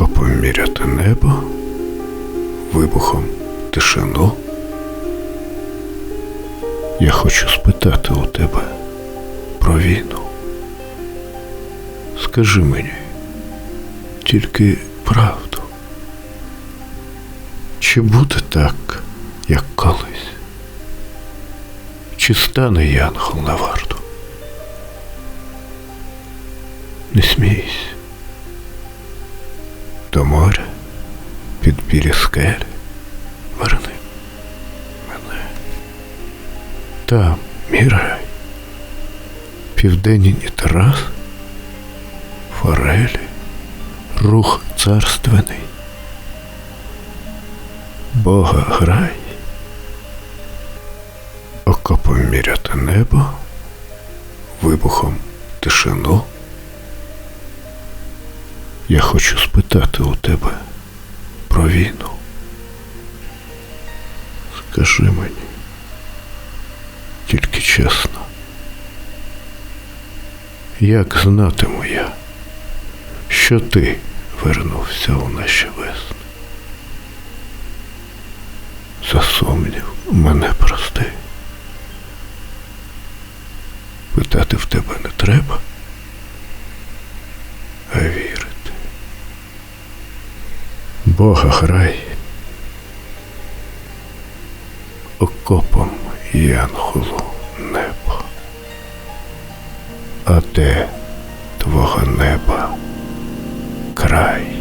Окопом міряти небо, вибухом тишину. Я хочу спитати у тебе про війну. Скажи мені тільки правду. Чи буде так, як колись? Чи стане янгол на варту? Не смійся. До моря під білі скелі верни мене. Там мій рай, південні терас, форелі, рух царственний. Бога грай, окопом міряти небо, вибухом тишину. Я хочу спитати у тебе про війну. Скажи мені, тільки чесно, як знатиму я, що ти вернувся у наші весни? За сумнів мене прости. Питати в тебе не треба, а вірити. Бога грай, окопом янголу небо. А де твого неба край?